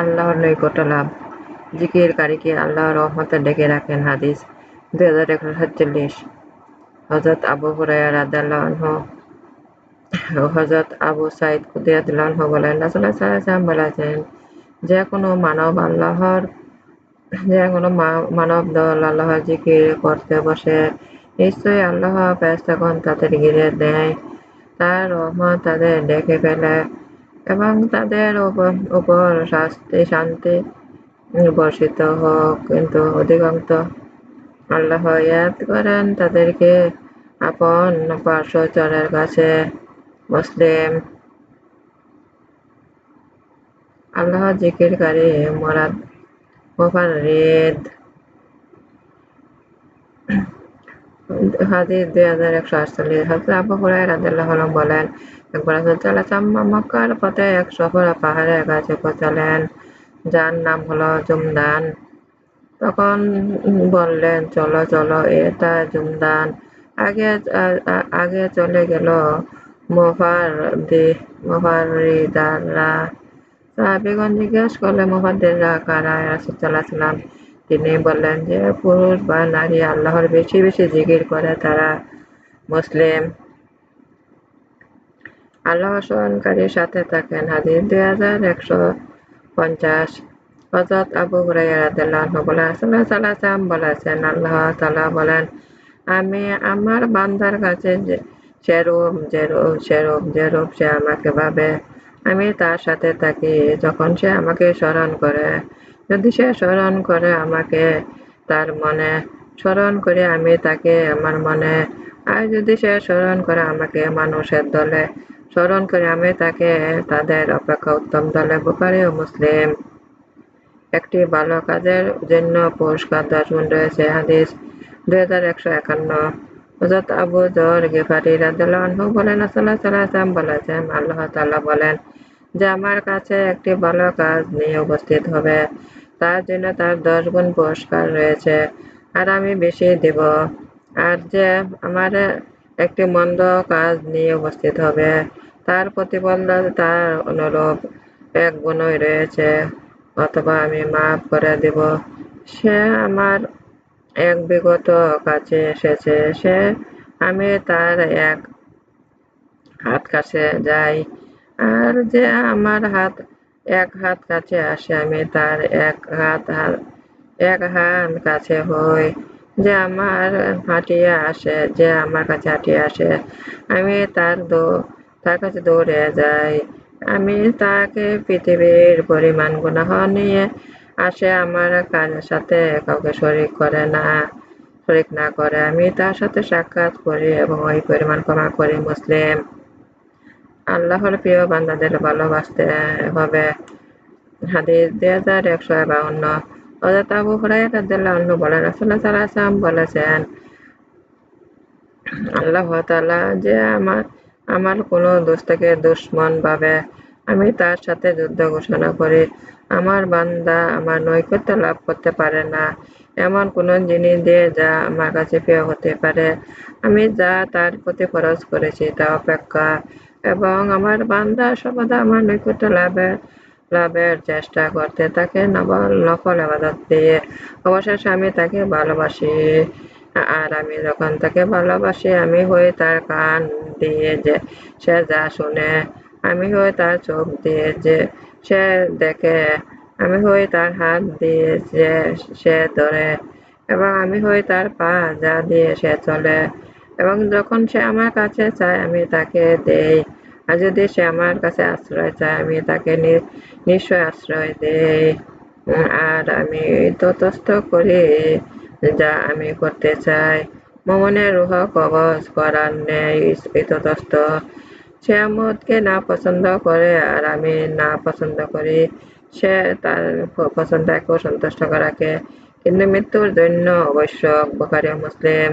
আল্লাহর নৈকট্য লাভ? জিকিরকারীকে আল্লাহর রহমতে ডেকে রাখেন হাদিস দুই হাজার একশো সাতচল্লিশ। হজরত আবু হুরায়রা রাদিয়াল্লাহু আনহু হজরত আবু সাইদ কুদিয়াতুল্লাহ বলেন, রাসূলুল্লাহ সাল্লাল্লাহু বলেছেন, যে কোনো মানব আল্লাহর, যে কোনো মানব দল আল্লাহর জিকির করতে বসে নিশ্চয়ই আল্লাহ ফেরেশতাগণ তাদের ঘিরে দেয়। তার রহমত তাদের ডেকে ফেলে এবং তাদের উপর শাস্তি, শান্তি বর্ষিত হোক। কিন্তু অধিকাংশ আল্লাহ ইয়াদ করেন তাদেরকে আপন পার্শ্বচরের কাছে। মুসলিম আল্লাহ জিকিরকারী মোরাদ মুফাররিদ হাদিস দুই হাজার একশো আটচল্লিশ। হজরত আবু হুরায়রা রাদিয়াল্লাহু আনহু বলেন, একবার রাসূল মক্কার পথে এক সফর পাহাড়ের কাছে পৌঁছালেন, যার নাম হলো জুমদান। তখন বললেন, চলো চলো, এটা জুমদান। আগে আগে চলে গেল মুফাররিদাররা সাহাবিগণ জিজ্ঞেস করলে মুফাদ্দিররা কারা? রাসূলুল্লাহ সাল্লাম তিনি বললেন যে, পুরুষ বা নারী আল্লাহর বেশি বেশি জিকির করে তারা মুসলিম। আল্লাহ স্মরণকারীর সাথে থাকেন হাদিস দুই হাজার একশো পঞ্চাশ। হজরত আবু বলেন, রাসূলুল্লাহ বলেছেন, আল্লাহ তাআলা বলেন, আমি আমার বান্দার কাছে সেরূপ যেরূপ সেরূপ, যেরূপ সে আমাকে ভাবে, আমি তার সাথে থাকি যখন সে আমাকে স্মরণ করে। যদি সে স্মরণ করে আমাকে, তার মনে স্মরণ করে আমি তাকে, আমার মনে, আর যদি সে স্মরণ করে আমাকে মানুষের দলে, স্মরণ করে আমি তাকে তাদের অপেক্ষা উত্তম দলে, বুখারি ও মুসলিম। একটি ভালো কাজের জন্য পুরস্কার দর্শন রয়েছে, হাদিস দুই হাজার একশো একান্ন। হজরত আবু জর গেফারি রাদিয়াল্লাহু বলেন সাল্লাহ সাল্লাম বলেছেন, আল্লাহ তাআলা বলেন যে, আমার কাছে একটি ভালো কাজ নিয়ে উপস্থিত হবে। তার জন্য তার দশ গুণ পুরস্কার রয়েছে। আর আমি বেশি দেব। আর যে আমার একটি মন্দ কাজ নিয়ে উপস্থিত হবে, তার প্রতিফল তার অনুরূপ এক গুণই রয়েছে। অথবা আমি মাফ করে দেব। সে আমার এক বিগত কাছে এসেছে। সে আমি তার এক হাত কাছে যাই। আর যে আমার হাত এক হাত কাছে আসে আমি, তার এক হাত এক হাত কাছে হই। যে আমার হাঁটিয়ে আসে, যে আমার কাছে হাঁটিয়ে আসে, আমি তার দো, তার কাছে দৌড়ে যাই। আমি তাকে পৃথিবীর পরিমাণ গুনাহ নিয়ে আসে, আমার কাজের সাথে কাউকে শরিক করে না, শরিক না করে। আমি তার সাথে সাক্ষাৎ করি এবং ওই পরিমাণ ক্ষমা করি, মুসলিম। আল্লাহর প্রিয় বান্দাদের ভালোবাসতে হবে। হাদিস দুই হাজার একশো বাউন্ন। আবু আলাইহি বলেছেন, আল্লাহ তাআলা যে আমার আমার কোনো দুশ্মন ভাবে আমি তার সাথে যুদ্ধ ঘোষণা করি। আমার বান্দা আমার নৈকট্য লাভ করতে পারে না। এমন কোন জিনিস দিয়ে যা আমার কাছে প্রিয় হতে পারে। আমি যা তার প্রতি খরচ করেছি তা অপেক্ষা। এবং আমার বান্দা সর্বদা আমার নৈকট্য লাভের লাভের চেষ্টা করতে নবল নকল আবাদত দিয়ে। অবশেষে আমি তাকে ভালোবাসি। আর আমি যখন তাকে ভালোবাসি, আমি হই তার কান দিয়ে যে, সে যা শুনে, আমি হই তার চোখ দিয়ে যে, সে দেখে, আমি হই তার হাত দিয়ে যে, সে ধরে, এবং আমি হই তার পা যা দিয়ে সে চলে, এবং যখন সে আমার কাছে চায়, আমি তাকে দেই। আর যদি সে আমার কাছে আশ্রয় চায়, আমি তাকে নিশ্চয় আশ্রয় দেই। আর আমি ততস্থ করি যা আমি করতে চাই। মমনের রুহ কবজ করার ন্যায় ততস্থ সে আমদকে না পছন্দ করে আর আমি না পছন্দ করি। সে তার পছন্দ পছন্দকে সন্তুষ্ট করাকে। কিন্তু মৃত্যুর জন্য অবশ্য বোখারি মুসলিম।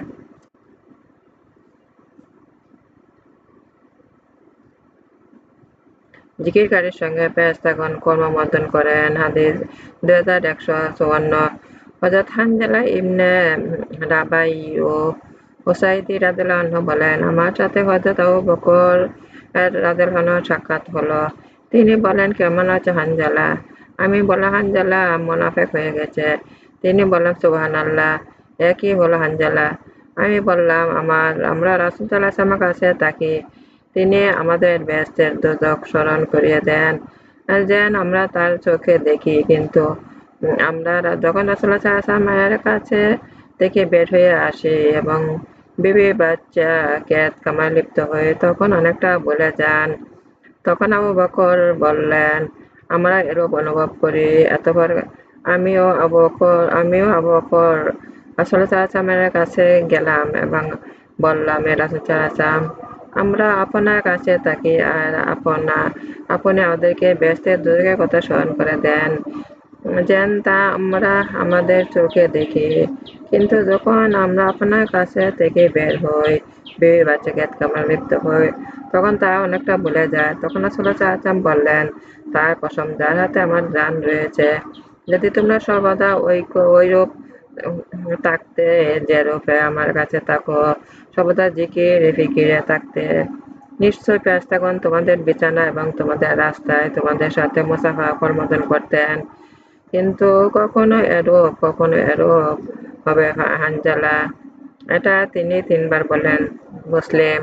জিকিরকারীর সঙ্গে ফেরেশতাগণ কর্মমর্দন করেন হাদিস দুই হাজার একশো চুয়ান্ন। হজরত হানজালা ইবনে রাবাই ও ওসাইদি রাদিয়াল্লাহু বলেন, আমার সাথে হজরত আবু বকর রাদেলহানো সাক্ষাৎ হলো। তিনি বলেন, কেমন আছে হানজালা আমি বললাম হানজালা মোনাফেক হয়ে গেছে। তিনি বললেন সুবাহান আল্লাহ একই হলো হানজালা আমি বললাম, আমার, আমরা রাসুলতাল্লাহ আমার কাছে থাকি। তিনি আমাদের ব্যস্তের দুদক স্মরণ করিয়ে দেন। যেন আমরা তার চোখে দেখি, কিন্তু আমরা যখন রাসুল্লাহ আসলামের কাছে থেকে বের হয়ে আসি এবং বিবি বাচ্চা ক্যাত কামায় লিপ্ত হয়ে তখন অনেকটা বলে যান। তখন আবু বকর বললেন, আমরা এরূপ অনুভব করি। এতবার আমিও আবু বকর আমিও আবু বকর আসলে চাচামের কাছে গেলাম এবং বললাম এ রাসুল চাচাম আমরা আপনার কাছে থাকি আর আপনা, আপনি আমাদেরকে ব্যস্তের দুর্গের কথা স্মরণ করে দেন। যেন তা আমরা আমাদের চোখে দেখি। কিন্তু যখন আমরা আপনার কাছে থেকে বের হই বিবি বাচ্চাকে কামড় লিপ্ত হই, তখন তা অনেকটা ভুলে যায়। তখন আসলে চাচাম বললেন, তার কসম, যার হাতে আমার যান রয়েছে, যদি তোমরা সর্বদা ওই ওই রূপ থাকতে যে রূপে আমার কাছে থাকো সর্বদা জিকির, ফিকিরে থাকতে। নিশ্চয় পেস্তাগণ তোমাদের বিছানা এবং তোমাদের রাস্তায় তোমাদের সাথে মুসাফা কর্মদন করতেন। কিন্তু কখনো এরূপ কখনো এরূপ হবে হানজালা। এটা তিনি তিনবার বলেন মুসলিম।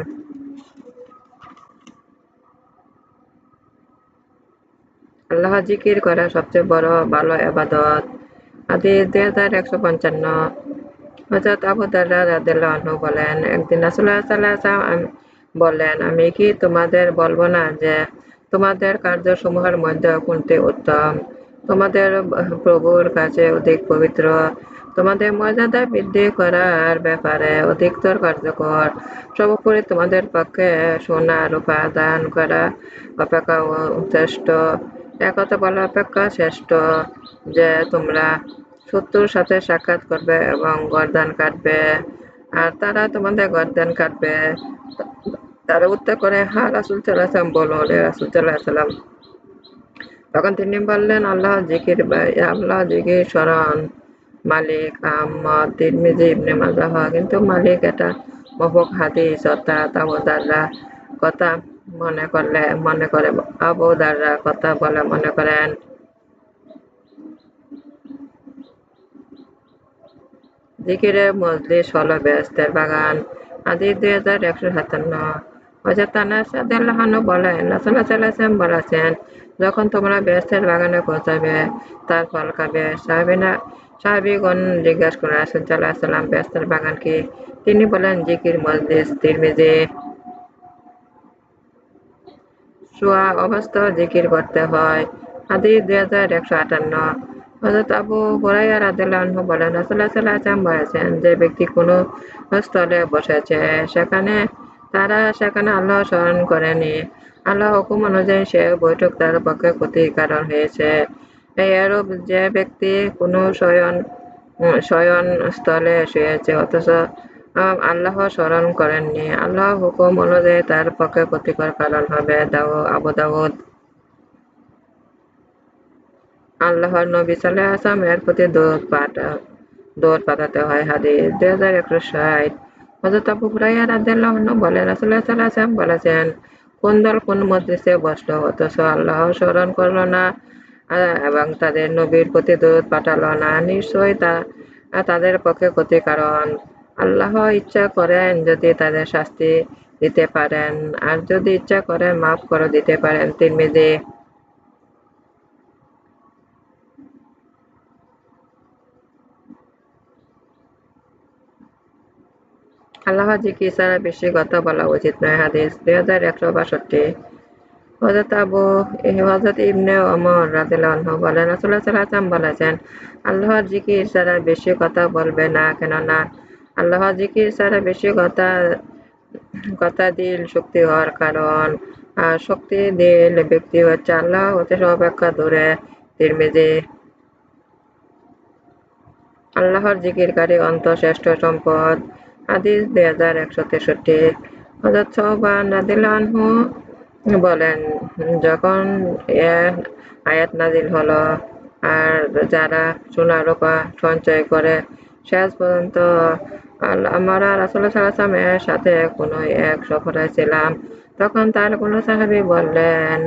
আল্লাহ জিকির করা সবচেয়ে বড়, ভালো এবাদত দুই হাজার একশো পঞ্চান্ন। হজরত আবু দাল্লা রাদিল্লাহ বলেন, একদিন রাসুল্লাহ সাল্লাহ বললেন আমি কি তোমাদের বলব না যে তোমাদের কার্যসমূহের মধ্যে কোনটি উত্তম? তোমাদের প্রভুর কাছে অধিক পবিত্র। তোমাদের মর্যাদা বৃদ্ধি করার ব্যাপারে অধিকতর কার্যকর। সর্বোপরি তোমাদের পক্ষে সোনা রূপা দান করা অপেক্ষা একথা বলা অপেক্ষা শ্রেষ্ঠ যে তোমরা শত্রুর সাথে সাক্ষাৎ করবে এবং গরদান কাটবে। আর তারা তোমাদের গরদান কাটবে। তারা উত্তর করে, হা, রাসুল সাল্লাহাম বলুন রাসুল সাল্লাহাম তখন তিনি বললেন, আল্লাহ জিকির আল্লাহ জিকির স্মরণ। মালিক আহমদ, তিরমিজি, ইবনে মাজাহ, কিন্তু মালিক এটা মফক হাদিস, অর্থাৎ আবুদাররা কথা মনে করলে, মনে করে আবুদাররা কথা বলে, মনে করেন। জিকিরের মজলিস হলো বেস্তের বাগান, আদি দুই হাজার একশো সাতান্ন। বলেন বলেছেন, যখন তোমরা বেস্তের বাগানে পৌঁছাবে, তার ফল খাবে। সাহাবিনা, সাহাবিগণ জিজ্ঞাস করে রাসুল সাল্লাহ সাল্লাম বাগান কি? তিনি বলেন, জিকির মসজিদ তিরমিজি। শোয়া অবস্থা জিকির করতে হয়। আদি দুই হাজার একশো আটান্ন। হজরত আবু হুরাইয়া রাদিল্লাহু বলেন রাসুল্লাহ সাল্লাম বলেছেন যে ব্যক্তি কোনো স্থলে বসেছে, সেখানে তারা, সেখানে আল্লাহ স্মরণ করেনি। আল্লাহ হুকুম অনুযায়ী সে বৈঠক তার পক্ষে ক্ষতির কারণ হয়েছে এরূপ যে ব্যক্তি কোনো শয়ন শয়ন স্থলে শুয়েছে, অথচ আল্লাহ স্মরণ করেননি। আল্লাহ হুকুম অনুযায়ী তার পক্ষে ক্ষতিকর কারণ হবে, দাও, আবু দাউদ। আল্লাহর নবী সাল্লাহ আসলাম এর প্রতি দৌড় পাঠা দৌড় পাঠাতে হয় হাদিস। দুই হাজার একশো ষাট হজরত আবু হুরাইয়া রাদিয়াল্লাহু বলেন, রাসূলুল্লাহ সাল্লাল্লাহু আলাইহি বলেছেন, কোন দল কোন মজলিসে বসল, অথচ আল্লাহ স্মরণ করল না এবং তাদের নবীর প্রতি দূত পাঠালো না। নিশ্চয়ই তা, তাদের পক্ষে ক্ষতি কারণ আল্লাহ ইচ্ছা করেন যদি তাদের শাস্তি দিতে পারেন। আর যদি ইচ্ছা করেন মাফ করে দিতে পারেন। তিরমিজি আল্লাহ জিকির ছাড়া বেশি কথা বলা উচিত নয় হাদিস। দুই হাজার একশো বাষট্টি। হজরত আবু হজরত ইবনে ওমর রাদিল্লাহু বলেন, রাসূলুল্লাহ সাল্লাল্লাহু বলেছেন, আল্লাহর জিকির ছাড়া বেশি কথা বলবে না, কেননা আল্লাহর জিকির ছাড়া বেশি কথা কথা দিল শক্তি হওয়ার কারণ, আর শক্তি দিল ব্যক্তি হচ্ছে আল্লাহ হতে অপেক্ষা দূরে, তিরমিজি। আল্লাহর জিকিরকারী অন্ত শ্রেষ্ঠ সম্পদ, হাদিস দুই হাজার একশো তেষট্টি। হজরত রাদিল্লাহু বলেন, যখন আয়াত নাজিল হলো আর যারা সোনা রূপা সঞ্চয় করে, শেষ পর্যন্ত আমরা রাসুল্লাহ সাল্লামের সাথে কোনো এক সফরে ছিলাম। তখন তার কোনো সাহাবি বললেন,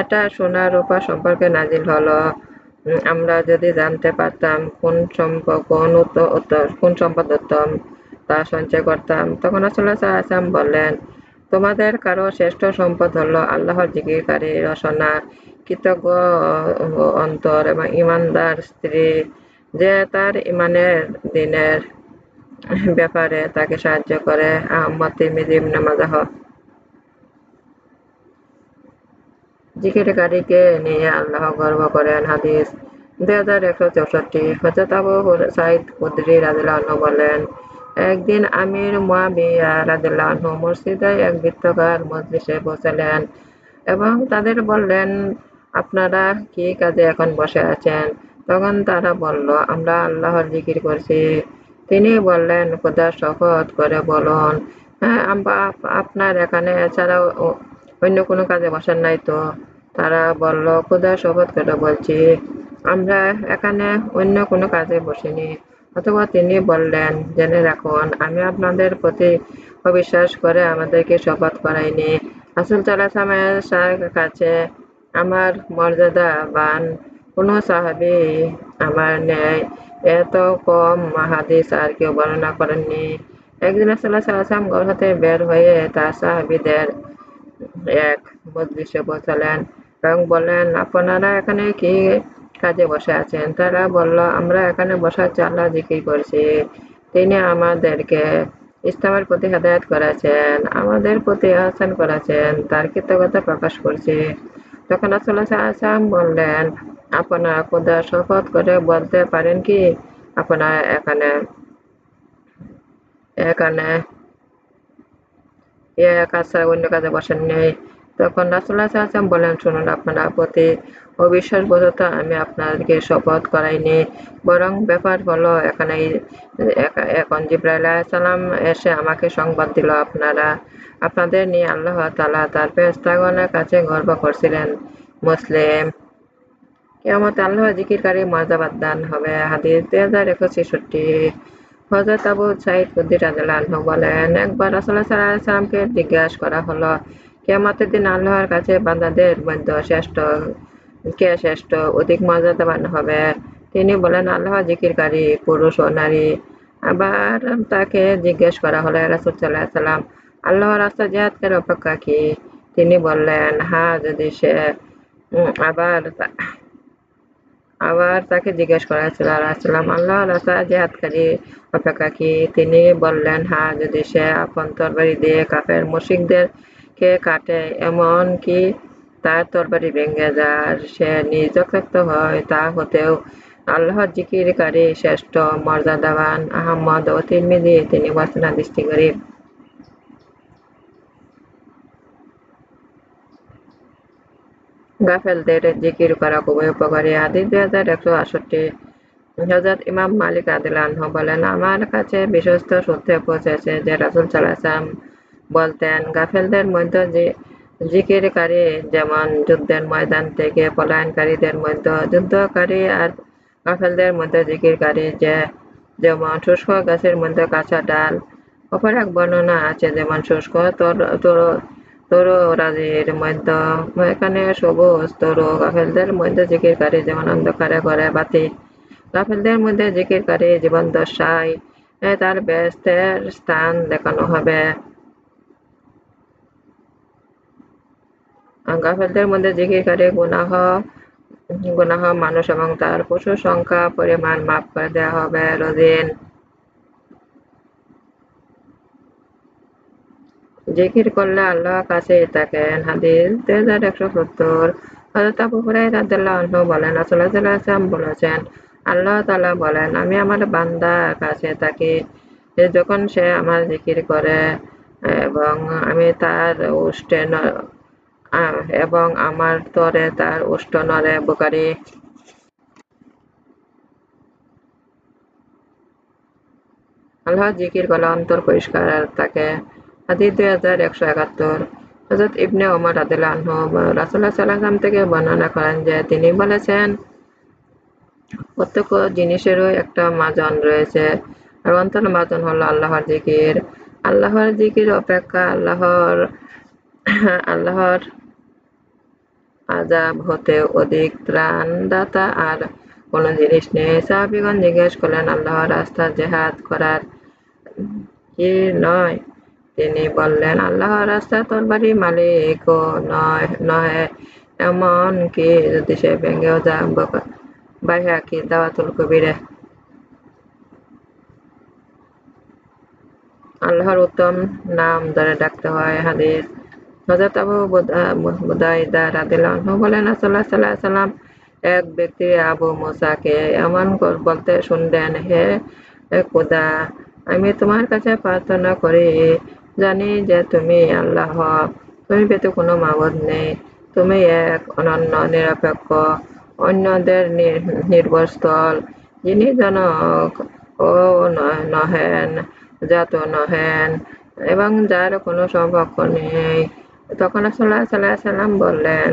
এটা সোনা রূপা সম্পর্কে নাজিল হলো। আমরা যদি জানতে পারতাম কোন সম্পদ, কোন কোন সম্পদ উত্তম, তা সঞ্চয় করতাম। তখন রাসুল্লাহ সাল্লাম বললেন, তোমাদের কারও শ্রেষ্ঠ সম্পদ হলো আল্লাহর জিকিরকারী রসনা, কৃতজ্ঞ অন্তর এবং ইমানদার স্ত্রী, যে তার ইমানের দিনের ব্যাপারে তাকে সাহায্য করে আহমদ ইবনে মাজাহ। জিকিরকারীকে নিয়ে আল্লাহ গর্ব করেন হাদিস। দুই হাজার একশো চৌষট্টি হজরত আবু সাইদ বলেন, একদিন আমির মুয়াবিয়া রাদিল্লাহু মসজিদে এক বৃত্তকার মজলিসে বসেলেন এবং তাদের বললেন, আপনারা কি কাজে এখন বসে আছেন? তখন তারা বলল, আমরা আল্লাহর জিকির করছি। তিনি বললেন, খোদা শপথ করে বলুন হ্যাঁ আপনার এখানে এছাড়াও অন্য কোনো কাজে বসেন নাই তো? তারা বলল, খোদা শপথ করে বলছি, আমরা এখানে অন্য কোনো কাজে বসিনি। অথবা তিনি বললেন, জেনে রাখুন, আমি আপনাদের প্রতি অবিশ্বাস করে আমাদেরকে শপথ করাইনি। আসল রাসুল সাল্লামের কাছে আমার মর্যাদা বান কোনো সাহাবি আমার ন্যায় এত কম হাদিস আর কেউ বর্ণনা করেননি। একদিন রাসুল্লাহ সাল্লাম ঘর হতে বের হয়ে তার সাহাবিদের এক মজলিসে বসালেন এবং বললেন, আপনারা এখানে কি কাজে বসে আছেন? তারা বলল, আমরা এখানে বসার আল্লাহ জিকির করছি। তিনি আমাদেরকে ইসলামের প্রতি হেদায়ত করেছেন, আমাদের প্রতি আহসান করেছেন, তার কৃতজ্ঞতা প্রকাশ করছি। তখন আলাইহি ওয়াসাল্লাম বললেন আপনারা খোদা শপথ করে বলতে পারেন কি? আপনারা এখানে এখানে অন্য কাজে বসেন নেই। তখন রাসুল্লাহ বলেন, শুনুন, আপনারা প্রতি অবিশ্বাসবোধত আমি আপনাদেরকে শপথ করাইনি। বরং ব্যাপার হলো, এখানে এখন জিব্রাইল সালাম এসে আমাকে সংবাদ দিল। আপনারা, আপনাদের নিয়ে আল্লাহ তালা তার ফেরেশতাগণের কাছে গর্ব করছিলেন। মুসলিম কেয়ামত আল্লাহ জিকিরকারী মর্যাদা দান হবে। হাদিস দুই হাজার একশো ছেষট্টি। হজরত আবু সাইদ কুদ্দির রাদিয়াল্লাহু বলেন, একবার রাসূলুল্লাহ সাল্লাল্লাহু আলাইহি সাল্লামকে জিজ্ঞাসা করা হলো, কিয়ামতের দিন আল্লাহর কাছে বান্দাদের মধ্যে শ্রেষ্ঠ, কে শ্রেষ্ঠ, অধিক মর্যাদাবান হবে? তিনি বলেন, আল্লাহ জিকিরকারী, পুরুষ ও নারী। আবার তাকে জিজ্ঞেস করা হলো রাসূল আলাইহি সাল্লাম আল্লাহর রাস্তা জিহাদকারী অপেক্ষা কি? তিনি বললেন হা যদি সে আবার আবার তাকে জিজ্ঞেস করা হয়েছিল, আল্লাহ আল্লাহ রাস্তা জেহাদকারী অপেক্ষা কি? তিনি বললেন হ্যাঁ যদি সে আপন তরবারি দিয়ে কাফের মুশিকদের কে কাটে, এমন কি তার তরবারি ভেঙে যার সে নির্যক্ত হয়, তা হতেও আল্লাহ জিকিরকারী শ্রেষ্ঠ মর্যাদাবান আহম্মদ ও তিরমিজি। তিনি বাসনা দৃষ্টি গরিব গাফেলদের জিকির করা খুবই উপকারী। হাদিস দুই হাজার একশো আটষট্টি হজরত ইমাম মালিক আদিলানহ বলেন, আমার কাছে বিশ্বস্ত সূত্রে পৌঁছেছে যে রাসুল সাল্লাম বলতেন, গাফেলদের মধ্যে যে জিকিরকারী যেমন যুদ্ধের ময়দান থেকে পলায়নকারীদের মধ্যে, যুদ্ধকারী আর গাফেলদের মধ্যে জিকিরকারী যে, যেমন শুষ্ক গাছের মধ্যে কাঁচা ডাল অপর এক বর্ণনা আছে, যেমন শুষ্ক তর- তরুরাজির মধ্যে, এখানে সবুজ তরু গাফেলদের মধ্যে জিকিরকারী যেমন অন্ধকারে করে বাতি। গাফেলদের মধ্যে জিকিরকারী জীবন দশায়। তার ব্যস্তের স্থান দেখানো হবে। গাফেলদের মধ্যে জিকিরকারী গুনাহ গুনাহ মানুষ এবং তার পশু সংখ্যা, পরিমাণ মাফ করে দেওয়া হবে। রোজিন জিকির করলে আল্লাহ কাছেই থাকেন। হাদিস দুই হাজার একশো সত্তর। হযরত আবু আনহু বলেন সাল্লাল্লাহু বলেছেন, আল্লাহ তালা বলেন, আমি আমার বান্দার কাছে থাকি যখন সে আমার জিকির করে এবং আমি তার উষ্টে এবং আমার তরে তার উষ্ট নরে বুকারি আল্লাহ জিকির করলে অন্তর পরিষ্কার থাকে। হাদিস দুই হাজার একশো একাত্তর। হজরত ইবনে ওমর রাদিল্লাহ রাসুল্লাহ সাল্লাম থেকে বর্ণনা করেন যে, তিনি বলেছেন, প্রত্যেক জিনিসেরও একটা মাজন রয়েছে। আর অন্তর মাজন হলো আল্লাহর জিকির। আল্লাহর জিকির অপেক্ষা আল্লাহর আল্লাহর আজাব হতে অধিক ত্রাণদাতা আর কোনো জিনিস নেই। সাহাবিগণ জিজ্ঞেস করলেন, আল্লাহর রাস্তা জেহাদ করার কি নয়? তিনি বললেন, আল্লাহর রাস্তা তরবারি মালিক নয় নয় এমন কি যদি সে ভেঙেও যা বাইহা কি দাওয়াতুল কবিরে। আল্লাহর উত্তম নাম ধরে ডাকতে হয় হাদিস। হজরত আবু বুদাইদা বলেন সাল্লাহ সাল্লাহ সাল্লাম এক ব্যক্তি আবু মুসাকে এমন বলতে শুনলেন, হে খুদা, আমি তোমার কাছে প্রার্থনা করি জানি যে তুমি আল্লাহ তুমি পেতে কোনো মাবদ নেই। তুমি এক অনন্য, নিরপেক্ষ, অন্যদের নির্ভরস্থল যিনি জনক ও নহেন জাত নহেন, এবং যার কোনো সম্পর্ক নেই। তখন সাল্লাহ সাল্লাহ সাল্লাম বললেন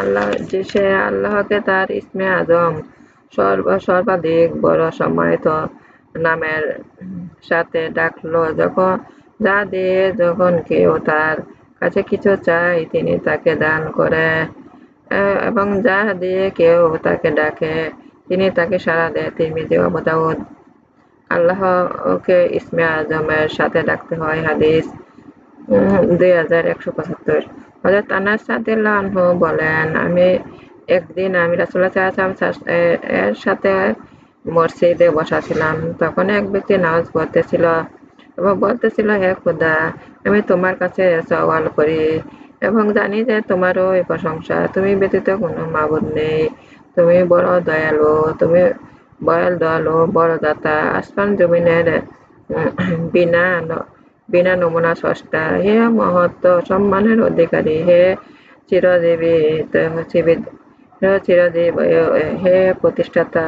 আল্লাহ, যে সে আল্লাহকে তার ইসমে আজম সর্ব, সর্বাধিক বড় সম্মানিত নামের সাথে ডাকলো যখন যা দিয়ে যখন কেউ তার কাছে কিছু চায়, তিনি তাকে দান করে। এবং যা দিয়ে কেউ তাকে ডাকে, তিনি তাকে সারা দেয়। তিনি আবুদাউদ আল্লাহকে ইসমে আজমের সাথে ডাকতে হয়। হাদিস দুই হাজার একশো পঁচাত্তর। হজরত আনাস সাদিল্লাহ বলেন, আমি একদিন আমি রাসুল্লাহ এর সাথে মসজিদে বসা ছিলাম তখন এক ব্যক্তি নামাজ পড়তেছিল এবং বলতেছিল, হে খুদা, আমি তোমার কাছে সওয়াল করি এবং জানি যে তোমারও এই প্রশংসা। তুমি ব্যতীত কোনো মাবুদ নেই। তুমি বড় দয়ালু, তুমি বয়াল দয়ালু, বড় দাতা। আসমান জমিনের বিনা বিনা নমুনা স্রষ্টা। হে মহত্ব সম্মানের অধিকারী, হে চিরজীবিত চিরজীব হে প্রতিষ্ঠাতা।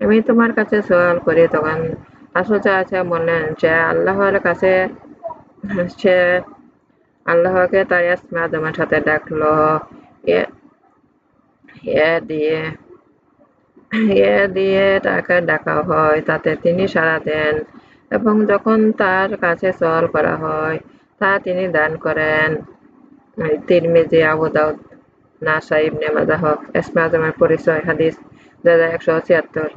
আমি তোমার কাছে সওয়াল করি, তখন আসলে আছে মনে যে আল্লাহর কাছে সে আল্লাহকে তার তোমার সাথে ডাকলো। এ দিয়ে এ দিয়ে তাকে ডাকা হয়, তাতে তিনি সাড়া দেন এবং যখন তার কাছে সওয়াল করা হয়, তা তিনি দান করেন। Tirmidhi, Abu Dawud Nasai Ibn মাজাহ, ইসমা আজমের পরিচয়, হাদিস একশো ছিয়াত্তর।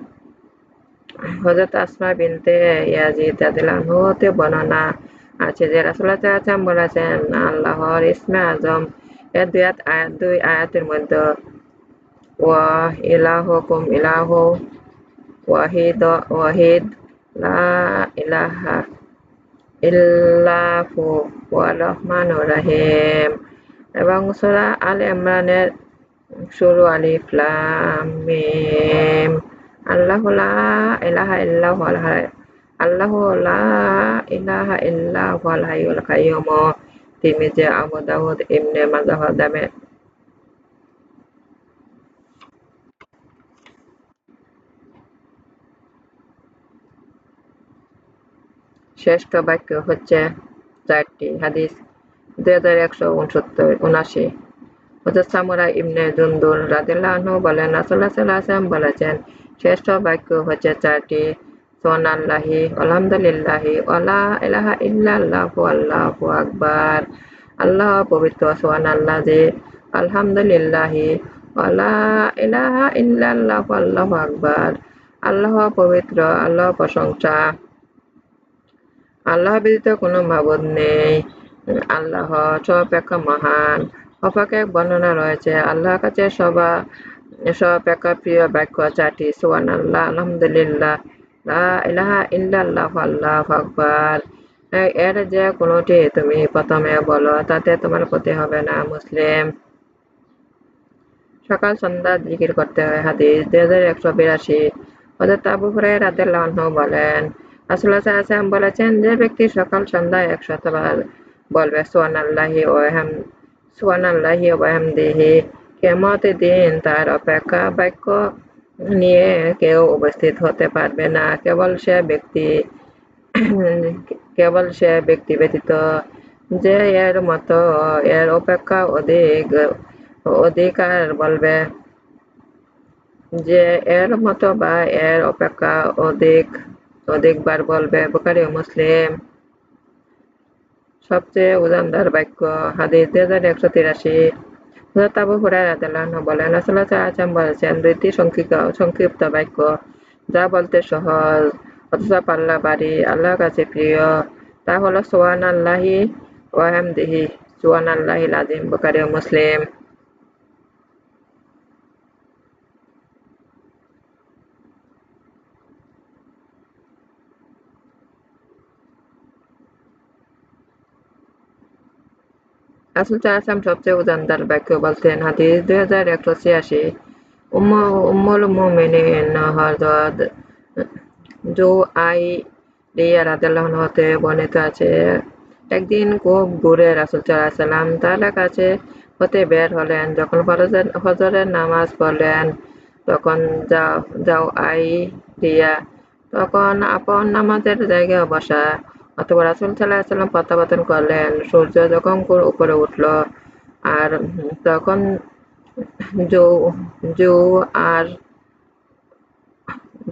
হজরত আসমা বিনতে ইয়াজিদ হতে বর্ণনা আছে যে বলেছেন, আল্লাহর ইসমে আজম দুই আয়াত দুই আয়াতের মধ্যে, ওয়া ইলাহুকুম ইলাহু ওয়াহিদ ওয়াহিদ, লা ইলাহা ইল্লাহু ওয়া রহমানুর রহিম। এবং সূরা আল ইমরানের শুরু আলিফ লাম মিম। আল্লাহ আল্লাহ লা ইলাহা ইল্লাহু আল হাইয়ুল কাইয়ুম তিরমিজি আবু দাউদ ইবনে মাজাহ দামে শ্রেষ্ঠ বাক্য হচ্ছে চারটি হাদিস, দুই হাজার একশো উনসত্তর উনাশি হজরত সামুরা ইবনে জুন্দুর রাদিল্লাহ বলেন রাসুল্লাহ সাল্লাম বলেছেন শ্রেষ্ঠ বাক্য হচ্ছে চারটি সোন আল্লাহি আলহামদুলিল্লাহি ওলা ইলাহা ইল্লাল্লাহু আল্লাহু আকবার আল্লাহ পবিত্র সোয়ান আল্লাহ যে আলহামদুলিল্লাহি ওলা ইলাহা ইল্লাল্লাহু আল্লাহু আকবার আল্লাহ পবিত্র আল্লাহ প্রশংসা আল্লাহ ব্যতীত কোনো মাবুদ নেই আল্লাহ সপেক্ষা মহান অপাকে বর্ণনা রয়েছে আল্লাহর কাছে সবা সপেক্ষা প্রিয় বাক্য চারটি সোয়ান আল্লাহ আলহামদুলিল্লাহ ইলাহা ইল্লাল্লাহ আল্লাহ এর যে কোনোটি তুমি প্রথমে বলো, তাতে তোমার ক্ষতি হবে না, মুসলিম। সকাল সন্ধ্যা জিকির করতে হয়, হাদিস দুই হাজার একশো বিরাশি। হজরত আবু হুরাই রাদিল্লাহ বলেন রাসুল্লাহ সাল্লাম বলেছেন, যে ব্যক্তি সকাল সন্ধ্যা একশতবার বলবে সোয়ান আল্লাহি ওয়াহাম সোয়ান আল্লাহি ওয়াহামদিহি কেমত দিন তার অপেক্ষা বাক্য নিয়ে কেউ উপস্থিত হতে পারবে না। কেবল সে ব্যক্তি, কেবল সে ব্যক্তি ব্যতীত যে এর মতো এর অপেক্ষা অধিক, অধিকার বলবে। যে এর মতো বা এর অপেক্ষা অধিক, অধিকবার বলবে। বুখারি ও মুসলিম। সবচেয়ে ওজনদার বাক্য, হাদিস দুই হাজার একশো তিরাশি। হযরত আবু হুরায়রা রাদিয়াল্লাহু বলেন, রাসূলুল্লাহ বলেছেন, দুইটি সংক্ষিপ্ত বাক্য, যা বলতে সহজ, অথচ পাল্লা বাড়ি, আল্লাহর কাছে প্রিয়, তা হলো সোয়ান আল্লাহি ওয়াহামদিহি সোয়ান আল্লাহি লাজিম বুখারী ও মুসলিম। রাসূল সাল্লাল্লাহু সবচেয়ে উজানদার বাক্য বলতেন হাদিস দুই হাজার একশো ছিয়াশি। উম্মুল মুমিনিন হযরত আই রিয়া রাদিয়াল্লাহু হতে বর্ণিত আছে, একদিন খুব ঘুরে রাসূল সাল্লাম তার কাছে হতে বের হলেন। যখন হজরের নামাজ পড়লেন, তখন যাও যাও আই রিয়া, তখন আপন নামাজের জায়গায় বসা। অথবা রাসুল সাল্লাহ সাল্লাম প্রত্যাবর্তন করলেন। সূর্য যখন উপরে উঠল, আর তখন জো আর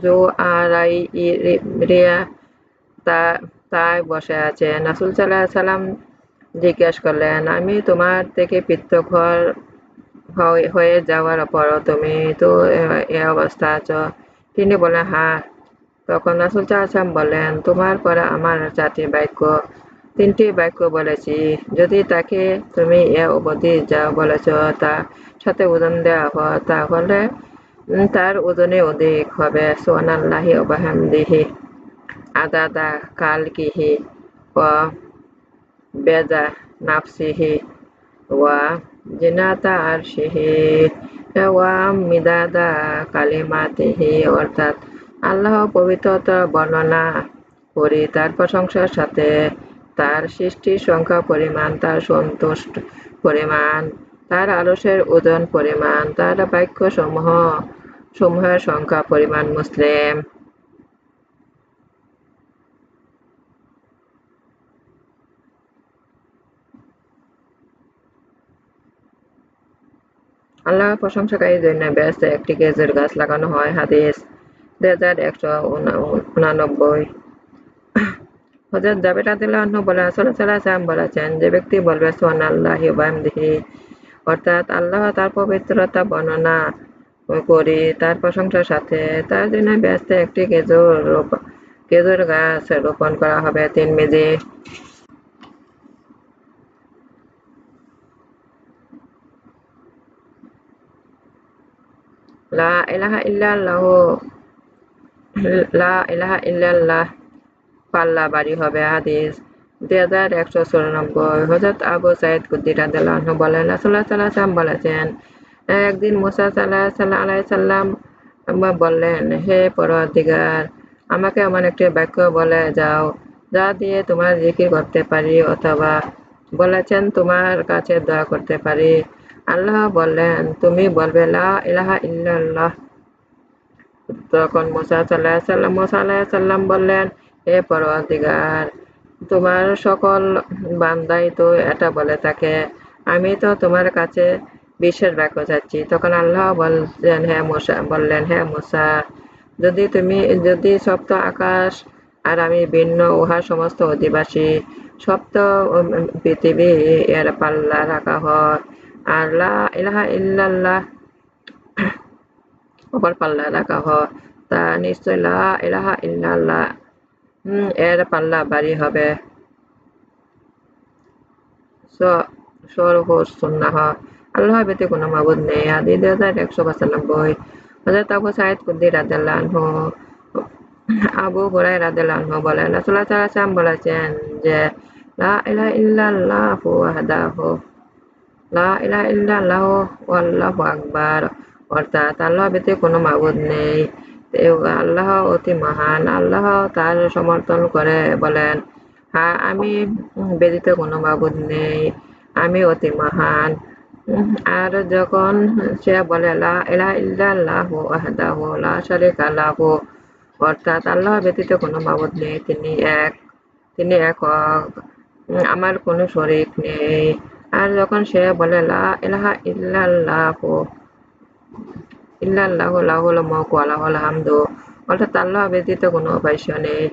জো আর রিয়া তা তাই বসে আছে। নাসুল সাল্লাহ সাল্লাম জিজ্ঞেস করলেন, আমি তোমার থেকে পৃথক হয়ে যাওয়ার পর তুমি তো এ অবস্থা আছো? তিনি বলেন হ্যাঁ তখন রাসুল চাহাম বলেন তোমার পরে আমার চারটি বাক্য তিনটি বাক্য বলেছি। যদি তাকে তুমি এ অবধি যা বলেছ তা সাথে ওজন দেওয়া হয় তাহলে তার ওজনে অধিক হবে। সোয়ানাল্লাহি ওবাহামদিহি আদাদা কালকিহি ও বেজা নাফসিহি ওয়া জিনাতা আরশিহি ওয়া মিদাদা কালিমাতিহি, অর্থাৎ আল্লাহ পবিত্রতা বর্ণনা করি তার প্রশংসার সাথে তার সৃষ্টির সংখ্যা পরিমাণ, তার সন্তুষ্ট পরিমাণ, তার আলসের ওজন পরিমাণ, তার বাক্য সমূহ সমূহের সংখ্যা পরিমাণ মুসলিম। আল্লাহ প্রশংসাকারীর জন্য ব্যস্ত একটি গেজের গাছ লাগানো হয়, হাদিস। একশো উনানব্বই। হজরত আদিল্লাহ বলে সাল্লাম বলেছেন, যে ব্যক্তি বলবে সোহান আল্লাহ অর্থাৎ আল্লাহ তার পবিত্রতা বর্ণনা করি, তার প্রশংসার সাথে তার জন্য ব্যস্ত একটি খেজুর খেজুর গাছ রোপণ করা হবে, তিন মেজি লা ইলাহা ইল্লাল্লাহ লা ইলাহা পাল্লা বাড়ি হবে হাজার একশো আবু বলেছেন, একদিন বললেন, হে পরদিগার আমাকে এমন একটি বাক্য বলে যাও, যা দিয়ে তোমার জিকির করতে পারি অথবা বলেছেন তোমার কাছে দোয়া করতে পারি। আল্লাহ বললেন, তুমি বলবে, লা ইলাহা ইল্লাল্লাহ তখন মোসা সাল্লাহ সাল্লাম মোসা আল্লাহ সাল্লাম বললেন হে পরদিগার তোমার সকল বান্দাই তো এটা বলে থাকে, আমি তো তোমার কাছে বিশ্বের বাক্য চাচ্ছি। তখন আল্লাহ বললেন হ্যাঁ মোসা, বললেন হ্যাঁ মোসা, যদি তুমি, যদি সপ্ত আকাশ আর আমি ভিন্ন উহার সমস্ত অধিবাসী, সপ্ত পৃথিবী এর পাল্লা রাখা হয়, আর ইলাহা ইল্লাল্লাহ অপর পাল্লা রাখা হয় তা নিশ্চয় লা ইলাহা ইল্লাল্লাহ এর পাল্লা বাড়ি হবে আল্লাহ মাবুদ নেই আদি দুই হাজার একশো পঁচানব্বই আবু সাইদ কুদ্দি রাদাল্লাহ আবু হুরাই বলেন রাসুল্লাহ সাল্লাম বলেছেন যে লা ইলাহা ইল্লাল্লাহু ওয়াহদাহু লা ইলাহা ইল্লাল্লাহু ওয়াল্লাহু আকবার অর্থাৎ আল্লাহ ব্যতী কোনো মাবুদ নেই। আল্লাহ অতি মহান, আল্লাহ তার সমর্থন করে বলেন হ্যাঁ আমি ব্যতীত কোনো মাবুদ নেই, আমি অতি মহান। আর যখন সে বলে ইল্লাল্লাহু ওয়াহদাহু লা শারিকা লাহু, অর্থাৎ আল্লাহ ব্যতীত কোনো মাবুদ নেই, তিনি এক, তিনি একক, আমার কোনো শরিক নেই। আর যখন সে বলে, লা ইলাহা ইল্লাল্লাহু ইল্লাল্লাহু হামদু অর্থাৎ আল্লাহ ব্যতীত কোনো উপাস্য নেই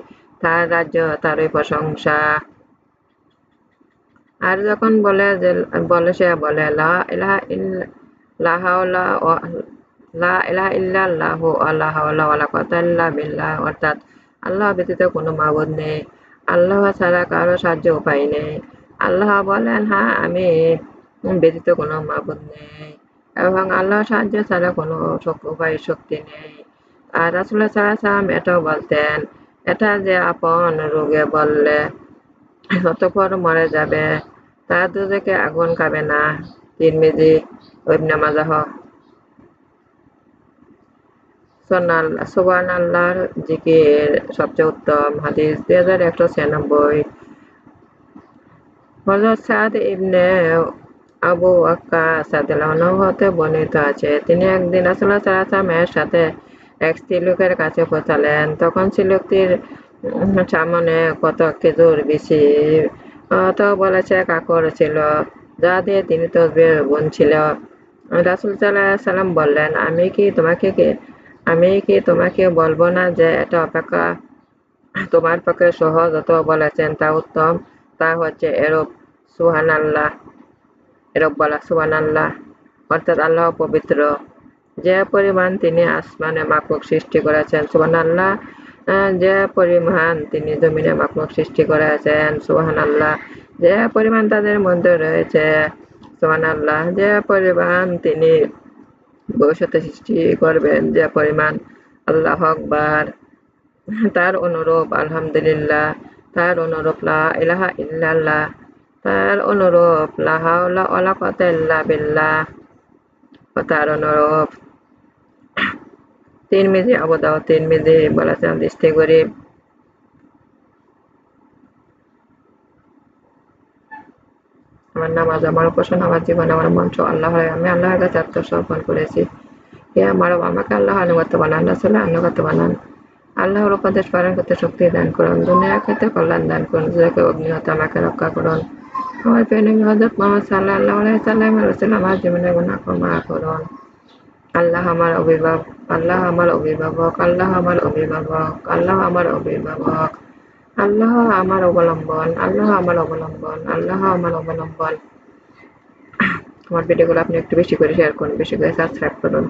তার রাজ্য তারই প্রশংসা আর যখন বলে যে বলে সে বলে ইল্লা বিল্লাহ অর্থাৎ আল্লাহ ব্যতীত কোনো মাবুদ নেই আল্লাহ ছাড়া কারও সাহায্য উপায় নেই আল্লাহ বলেন হ্যাঁ আমি ব্যতীত কোনো মাবুদ নেই এবং আল্লাহ সাহায্য ছাড়া কোনো উপায় শক্তি নেই। আর রাসুল্লাহ সাল্লাম এটাও বলতেন, এটা যে আপন রোগে বললে অতপর মরে যাবে? তার দুজকে আগুন খাবে না? তিরমিজি, ইবনে মাজাহ। সুবান আল্লাহর জিকির সবচেয়ে উত্তম হাদিস দুই হাজার একশো ছিয়ানব্বই। হজরত সাদ ইবনে আবু আক্কা সাদিল্লাহ হতে বর্ণিত আছে। তিনি একদিন আসল্লাহ সাল্লামের সাথে এক স্ত্রীলোকের কাছে পৌঁছালেন। তখন স্ত্রীলোকটির সামনে কত খেজুর বেশি তো বলেছে কাকর ছিল, যা দিয়ে তিনি তো বোন ছিল রাসুল সাল্লাহ সাল্লাম বললেন, আমি কি তোমাকে কি, আমি কি তোমাকে বলব না যে এটা অপেক্ষা তোমার পক্ষে সহজ? অত বলেছেন তা উত্তম, তা হচ্ছে এরব সুহান আল্লাহ এরব বলা সুহান আল্লাহ অর্থাৎ আল্লাহ পবিত্র। যে পরিমাণ তিনি আসমানে মাকলুক সৃষ্টি করেছেন সুহান আল্লাহ যে পরিমাণ তিনি জমিনে মাকলুক সৃষ্টি করেছেন সুহান আল্লাহ যে পরিমাণ তাদের মধ্যে রয়েছে সুহান আল্লাহ যে পরিমাণ তিনি ভবিষ্যতে সৃষ্টি করবেন, যে পরিমাণ আল্লাহ আকবার। তার অনুরূপ, আলহামদুলিল্লাহ। তার অনুরূপ, লা ইলাহা ইল্লাল্লাহ। তার অনুরূপ লা হাওলা ওয়ালা কুওয়াতা ইল্লা বিল্লাহ তার অনুরূপ তিরমিজি আবু দাউদ তিরমিজি বলেছেন দৃষ্টি গরিব আমার নামাজ আমার উপাসনা আমার জীবন আমার মন্ত্র আল্লাহ আমি আল্লাহর কাছে আত্মসমর্পণ করেছি হে আমার আমাকে আল্লাহ আনুগত বানান রাসুল্লাহ আনুগত বানান আল্লাহর উপদেশ পালন করতে শক্তি দান করুন দুনিয়ার ক্ষেত্রে কল্যাণ দান করুন যাকে অগ্নিহত আমাকে রক্ষা করুন আমার প্রেমিক হজরত মোহাম্মদ সাল্লাহ সাল্লাম রসুল আমার জীবনে গুণা ক্ষমা করুন আল্লাহ আমার অভিভাবক আল্লাহ আমার অভিভাবক আল্লাহ আমার অভিভাবক আল্লাহ আমার অভিভাবক আল্লাহ আমার অবলম্বন আল্লাহ আমার অবলম্বন আল্লাহ আমার অবলম্বন আমার ভিডিওগুলো আপনি একটু বেশি করে শেয়ার করুন বেশি করে সাবস্ক্রাইব করুন